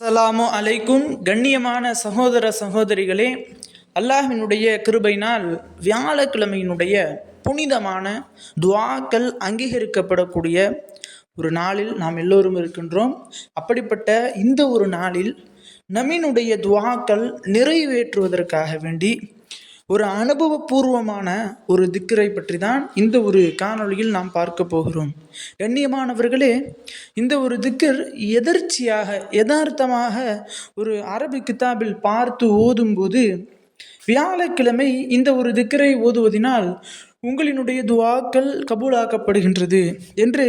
அஸ்ஸலாமு அலைக்கும். கண்ணியமான சகோதர சகோதரிகளே அல்லாஹினுடைய கிருபையினால் வியாழக்கிழமையினுடைய புனிதமான துவாக்கள் அங்கீகரிக்கப்படக்கூடிய ஒரு நாளில் நாம் எல்லோரும் இருக்கின்றோம். அப்படிப்பட்ட இந்த ஒரு நாளில் நம்மினுடைய துவாக்கள் நிறைவேற்றுவதற்காக வேண்டி ஒரு அனுபவபூர்வமான ஒரு திக்கரை பற்றி தான் இந்த ஒரு காணொளியில் நாம் பார்க்க போகிறோம். கண்ணியமானவர்களே இந்த ஒரு திக்கர் எதர்ச்சியாக யதார்த்தமாக ஒரு அரபு கிதாபில் பார்த்து ஓதும்போது வியாழக்கிழமை இந்த ஒரு திக்கரை ஓதுவதினால் உங்களினுடைய துவாக்கள் கபூலாக்கப்படுகின்றது என்று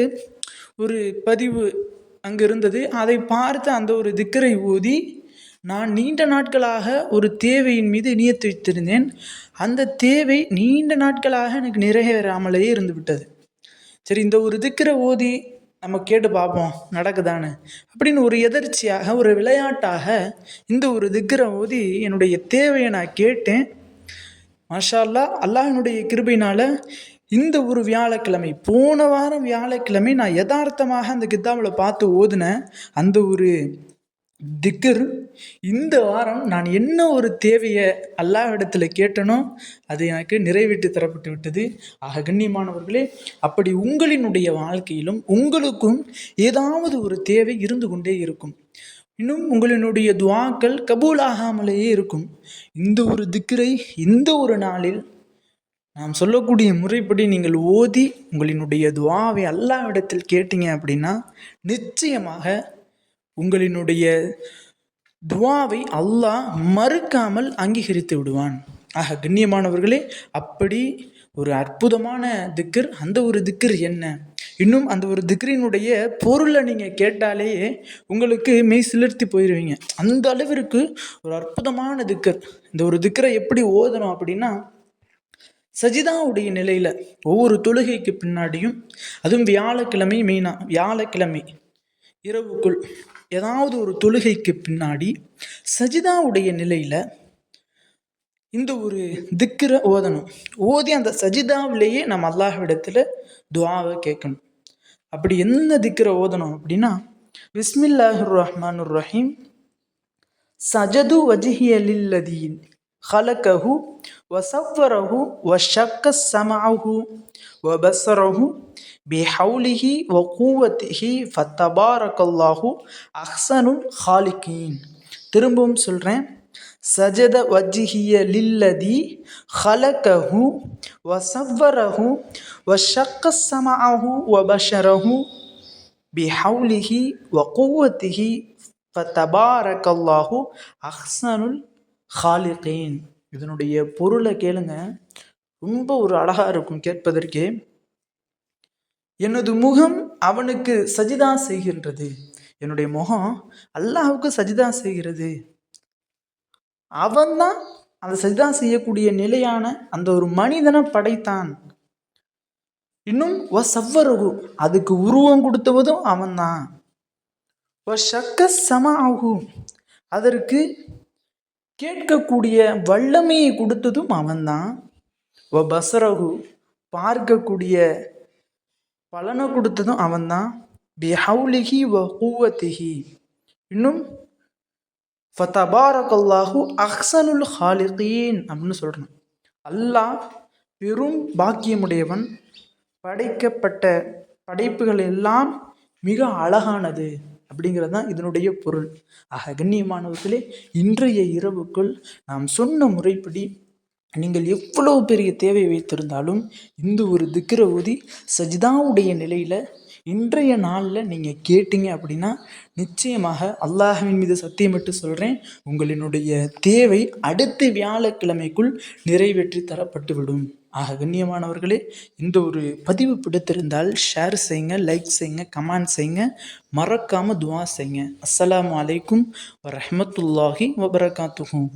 ஒரு பதிவு அங்கு இருந்தது அதை பார்த்து அந்த ஒரு திக்கரை ஓதி நான் நீண்ட நாட்களாக ஒரு தேவையின் மீது நியத்து வைத்திருந்தேன். அந்த தேவை நீண்ட நாட்களாக எனக்கு நிறைவேறாமலேயே இருந்துவிட்டது. சரி இந்த ஒரு திக்கரை ஓதி நம்ம கேட்டு பார்ப்போம் நடக்குதான்னு. அப்படின்னு ஒரு எதர்ச்சியாக ஒரு விளையாட்டாக இந்த ஒரு திக்கரை ஓதி என்னுடைய தேவையை நான் கேட்டேன். மாஷால்லா அல்லாஹினுடைய கிருபையினால் இந்த ஒரு வியாழக்கிழமை போன வாரம் வியாழக்கிழமை நான் யதார்த்தமாக அந்த கித்தாவில் பார்த்து ஓதினேன் அந்த ஒரு திக்கர். இந்த வாரம் நான் என்ன ஒரு தேவையை அல்லாஹ்விடத்தில் கேட்டனோ அது எனக்கு நிறைவேற்றி தரப்பட்டு விட்டது. ஆக கண்ணியமானவர்களே அப்படி உங்களினுடைய வாழ்க்கையிலும் உங்களுக்கும் ஏதாவது ஒரு தேவை இருந்து கொண்டே இருக்கும். இன்னும் உங்களினுடைய துவாக்கள் கபூலாகாமலேயே இருக்கும். இந்த ஒரு திக்கரை இந்த ஒரு நாளில் நாம் சொல்லக்கூடிய முறைப்படி நீங்கள் ஓதி உங்களினுடைய துவாவை அல்லாவிடத்தில் கேட்டீங்க அப்படின்னா நிச்சயமாக உங்களினுடைய துவாவை அல்லாஹ் மறுக்காமல் அங்கீகரித்து விடுவான். ஆக கண்ணியமானவர்களே அப்படி ஒரு அற்புதமான திக்கர் அந்த ஒரு திக்கர் என்ன? இன்னும் அந்த ஒரு திக்ரினுடைய பொருளை நீங்கள் கேட்டாலே உங்களுக்கு மெய் சிலிர்த்தி போயிடுவீங்க அந்த அளவிற்கு ஒரு அற்புதமான திக்கர் இந்த ஒரு திக்கரை எப்படி ஓதணும் அப்படின்னா சஜிதாவுடைய நிலையில் ஒவ்வொரு தொழுகைக்கு பின்னாடியும் அதுவும் வியாழக்கிழமை மெயினாக வியாழக்கிழமை. இரவுக்குள் ஏதாவது ஒரு தொழுகைக்கு பின்னாடி சஜிதாவுடைய நிலையில் இந்த ஒரு திக்கரை ஓதணும். ஓதி அந்த சஜிதாவிலேயே நம்ம அல்லாஹ்விடத்தில் துவாவை கேட்கணும். அப்படி என்ன திக்கரை ஓதணும் அப்படின்னா விஸ்மில்லாஹுர் ரஹ்மான் ரஹீம் சஜது வஜிஹியலில்லதீன் ஹலக்கஹு வசவ்வரஹு வஷக்க சமாஹு வபசரஹு பிஹவுலிஹி வகூவத்திஹி ஃபத்தபாரக்கல்லாஹு அஹ்சனுல் ஹாலிகீன் திரும்பவும் சொல்கிறேன் சஜத வஜ்ஹிய லில்லதி ஹலகஹு வசவ்வரஹு வஷக்க சமாஹு வபஷரஹு பிஹவுலிஹி வகூவத்திஹி ஃபத்தபாரக்கல்லாஹு அஹ்சனுல் ஹாலிகீன். இதனுடைய பொருளை கேளுங்க. ரொம்ப ஒரு அழகாக இருக்கும் கேட்பதற்கே. எனது முகம் அவனுக்கு சஜிதா செய்கின்றது. என்னுடைய முகம் அல்லாஹுக்கு சஜிதா செய்கிறது. அவன்தான் அந்த சஜிதா செய்யக்கூடிய நிலையான அந்த ஒரு மனிதனை படைத்தான். இன்னும் ஒ சவ்வரகு. அதுக்கு உருவம் கொடுத்தவதும் அவன்தான் ஒ சக்க சம ஆகும் அதற்கு கேட்கக்கூடிய வல்லமையை கொடுத்ததும் அவன்தான். வ பசரகு பார்க்கக்கூடிய பலனை கொடுத்ததும் அவன்தான். பிஹவுலிஹி வ கூவத்திஹி இன்னும் ஃபதபாரகல்லாஹு அஹ்சனுல் ஹாலிகீன் அப்படின்னு சொல்கிறான் அல்லாஹ் பெரும் பாக்கியமுடையவன். படைக்கப்பட்ட படைப்புகள் எல்லாம் மிக அழகானது. அப்படிங்கிறது தான் இதனுடைய பொருள். ஆக கண்ணியமானவர்களே இன்றைய இரவுக்குள் நாம் சொன்ன முறைப்படி நீங்கள் எவ்வளவு பெரிய தேவை வைத்திருந்தாலும் இந்த ஒரு திக்கிர ஊதி சஜிதாவுடைய நிலையில் இன்றைய நாளில் நீங்கள் கேட்டீங்க அப்படின்னா நிச்சயமாக அல்லாஹவின் மீது சத்தியமிட்டு சொல்கிறேன் உங்களினுடைய தேவை அடுத்த வியாழக்கிழமைக்குள் நிறைவேற்றி தரப்பட்டுவிடும் ஆக கண்ணியமானவர்களே இந்த ஒரு பதிவு பிடித்திருந்தால் ஷேர் செய்யுங்க லைக் செய்யுங்க கமெண்ட் செய்யுங்க மறக்காமல் துவா செய்யுங்க. அஸ்லாம் அலைக்கும் வரமத்துல்லாஹி வபரகாத்துகும்